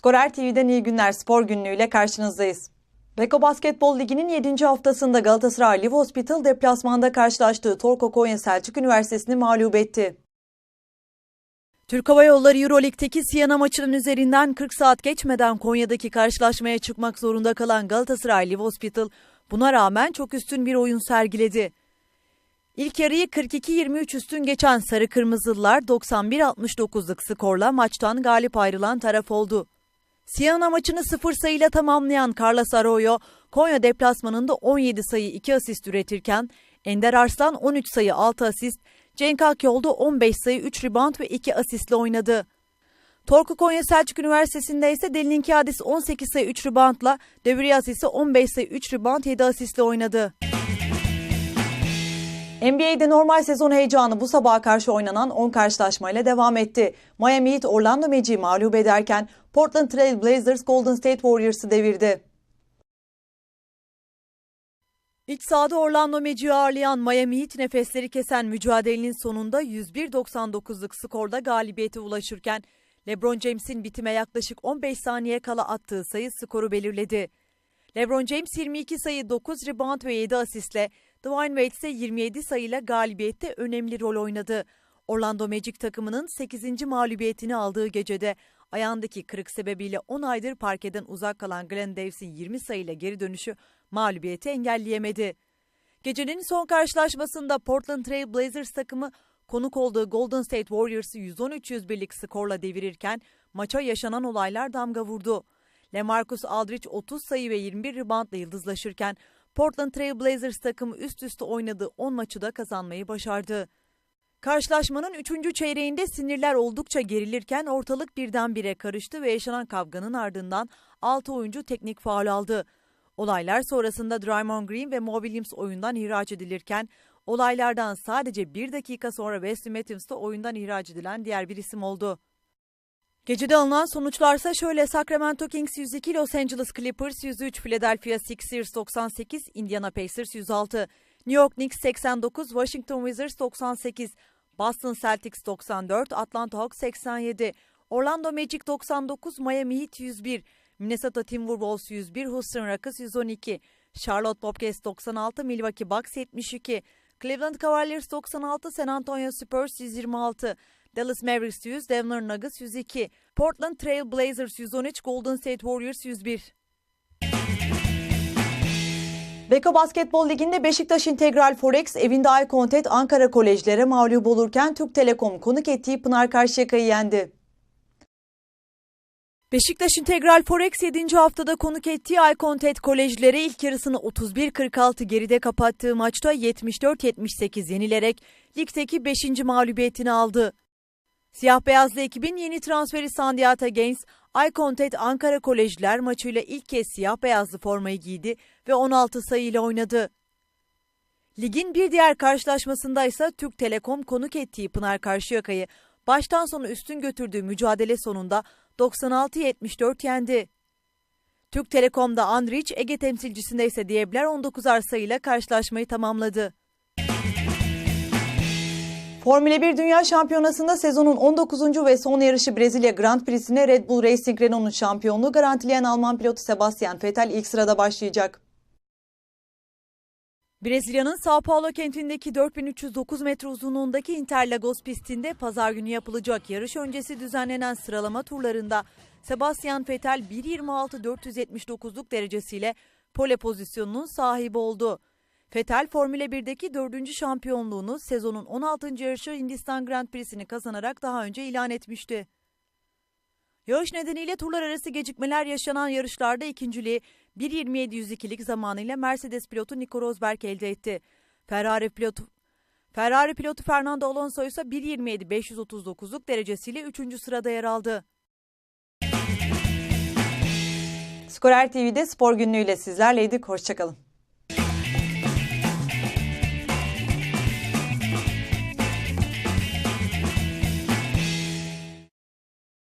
Skorer TV'den iyi günler spor günlüğüyle karşınızdayız. Beko Basketbol Ligi'nin 7. haftasında Galatasaray Live Hospital deplasmanda karşılaştığı Torko Konya Selçuk Üniversitesi'ni mağlup etti. Türk Hava Yolları Euroleague'deki Siyana maçının üzerinden 40 saat geçmeden Konya'daki karşılaşmaya çıkmak zorunda kalan Galatasaray Live Hospital buna rağmen çok üstün bir oyun sergiledi. İlk yarıyı 42-23 üstün geçen Sarı Kırmızılılar 91-69'luk skorla maçtan galip ayrılan taraf oldu. Siyana maçını 0 sayıyla tamamlayan Carlos Arroyo, Konya deplasmanında 17 sayı 2 asist üretirken Ender Arslan 13 sayı 6 asist, Cenk Akyol'da 15 sayı 3 rebound ve 2 asistle oynadı. Torku Konya Selçuk Üniversitesi'nde ise Delinin Kiadis 18 sayı 3 reboundla, Devriyaz ise 15 sayı 3 rebound 7 asistle oynadı. NBA'de normal sezon heyecanı bu sabaha karşı oynanan 10 karşılaşmayla devam etti. Miami Heat Orlando Magic'i mağlup ederken Portland Trail Blazers Golden State Warriors'ı devirdi. İç sahada Orlando Magic'i ağırlayan Miami Heat nefesleri kesen mücadelenin sonunda 101-99'luk skorda galibiyete ulaşırken LeBron James'in bitime yaklaşık 15 saniye kala attığı sayı skoru belirledi. LeBron James 22 sayı 9 rebound ve 7 asistle Dwayne Wade ise 27 sayıyla galibiyette önemli rol oynadı. Orlando Magic takımının 8. mağlubiyetini aldığı gecede ayağındaki kırık sebebiyle 10 aydır parkeden uzak kalan Glenn Davis'in 20 sayıyla geri dönüşü mağlubiyeti engelleyemedi. Gecenin son karşılaşmasında Portland Trail Blazers takımı konuk olduğu Golden State Warriors'ı 113-101'lik skorla devirirken maça yaşanan olaylar damga vurdu. LeMarcus Aldridge 30 sayı ve 21 reboundla yıldızlaşırken Portland Trail Blazers takımı üst üste oynadığı 10 maçı da kazanmayı başardı. Karşılaşmanın 3. çeyreğinde sinirler oldukça gerilirken ortalık birdenbire karıştı ve yaşanan kavganın ardından 6 oyuncu teknik faul aldı. Olaylar sonrasında Draymond Green ve Mo Williams oyundan ihraç edilirken olaylardan sadece bir dakika sonra Wesley Matthews da oyundan ihraç edilen diğer bir isim oldu. Gecede alınan sonuçlarsa şöyle Sacramento Kings 102, Los Angeles Clippers 103, Philadelphia Sixers 98, Indiana Pacers 106, New York Knicks 89, Washington Wizards 98, Boston Celtics 94, Atlanta Hawks 87, Orlando Magic 99, Miami Heat 101, Minnesota Timberwolves 101, Houston Rockets 112, Charlotte Bobcats 96, Milwaukee Bucks 72, Cleveland Cavaliers 96, San Antonio Spurs 126, Dallas Mavericks 100, Denver Nuggets 102, Portland Trail Blazers 113, Golden State Warriors 101. Beko Basketbol Ligi'nde Beşiktaş İntegral Forex evinde Aykontet Ankara Kolejlere mağlup olurken Türk Telekom konuk ettiği Pınar Karşıyaka'yı yendi. Beşiktaş İntegral Forex 7. haftada konuk ettiği Aykontet Kolejlere ilk yarısını 31-46 geride kapattığı maçta 74-78 yenilerek ligdeki 5. mağlubiyetini aldı. Siyah beyazlı ekibin yeni transferi Sandiata Gaines, Aykontet Ankara Kolejler maçıyla ilk kez siyah beyazlı formayı giydi ve 16 sayıyla oynadı. Ligin bir diğer karşılaşmasında ise Türk Telekom konuk ettiği Pınar Karşıyaka'yı baştan sona üstün götürdüğü mücadele sonunda 96-74 yendi. Türk Telekom'da Andrić, Ege temsilcisinde ise Diebler 19'ar sayıyla karşılaşmayı tamamladı. Formula 1 Dünya Şampiyonası'nda sezonun 19. ve son yarışı Brezilya Grand Prix'sine Red Bull Racing Renault'un şampiyonluğu garantileyen Alman pilotu Sebastian Vettel ilk sırada başlayacak. Brezilya'nın Sao Paulo kentindeki 4309 metre uzunluğundaki Interlagos pistinde pazar günü yapılacak yarış öncesi düzenlenen sıralama turlarında Sebastian Vettel 1.26.479'luk derecesiyle pole pozisyonunun sahibi oldu. Vettel Formula 1'deki dördüncü şampiyonluğunu sezonun 16. yarışı Hindistan Grand Prix'sini kazanarak daha önce ilan etmişti. Yağış nedeniyle turlar arası gecikmeler yaşanan yarışlarda ikinciliği 1.27.102'lik zamanıyla Mercedes pilotu Nico Rosberg elde etti. Ferrari pilotu Ferrari pilotu Fernando Alonso ise 1.27.539'luk derecesiyle 3. sırada yer aldı. Skorer TV'de spor günlüğüyle sizlerleydik. Hoşçakalın.